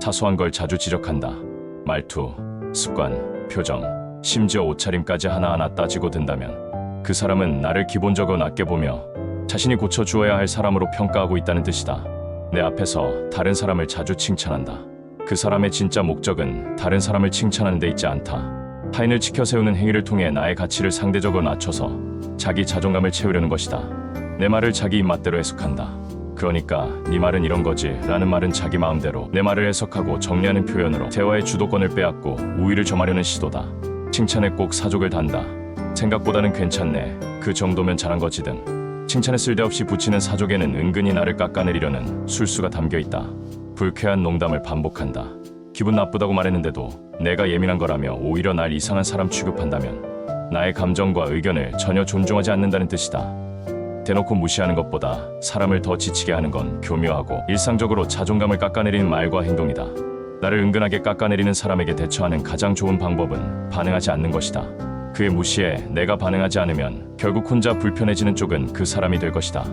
사소한 걸 자주 지적한다. 말투, 습관, 표정, 심지어 옷차림까지 하나하나 따지고 든다면 그 사람은 나를 기본적으로 낮게 보며 자신이 고쳐주어야 할 사람으로 평가하고 있다는 뜻이다. 내 앞에서 다른 사람을 자주 칭찬한다. 그 사람의 진짜 목적은 다른 사람을 칭찬하는 데 있지 않다. 타인을 지켜 세우는 행위를 통해 나의 가치를 상대적으로 낮춰서 자기 자존감을 채우려는 것이다. 내 말을 자기 입맛대로 해석한다. 그러니까 네 말은 이런 거지 라는 말은 자기 마음대로 내 말을 해석하고 정리하는 표현으로 대화의 주도권을 빼앗고 우위를 점하려는 시도다. 칭찬에 꼭 사족을 단다. 생각보다는 괜찮네. 그 정도면 잘한 거지 등. 칭찬에 쓸데없이 붙이는 사족에는 은근히 나를 깎아내리려는 술수가 담겨 있다. 불쾌한 농담을 반복한다. 기분 나쁘다고 말했는데도 내가 예민한 거라며 오히려 날 이상한 사람 취급한다면 나의 감정과 의견을 전혀 존중하지 않는다는 뜻이다. 대놓고 무시하는 것보다 사람을 더 지치게 하는 건 교묘하고 일상적으로 자존감을 깎아내리는 말과 행동이다. 나를 은근하게 깎아내리는 사람에게 대처하는 가장 좋은 방법은 반응하지 않는 것이다. 그에 무시해 내가 반응하지 않으면 결국 혼자 불편해지는 쪽은 그 사람이 될 것이다.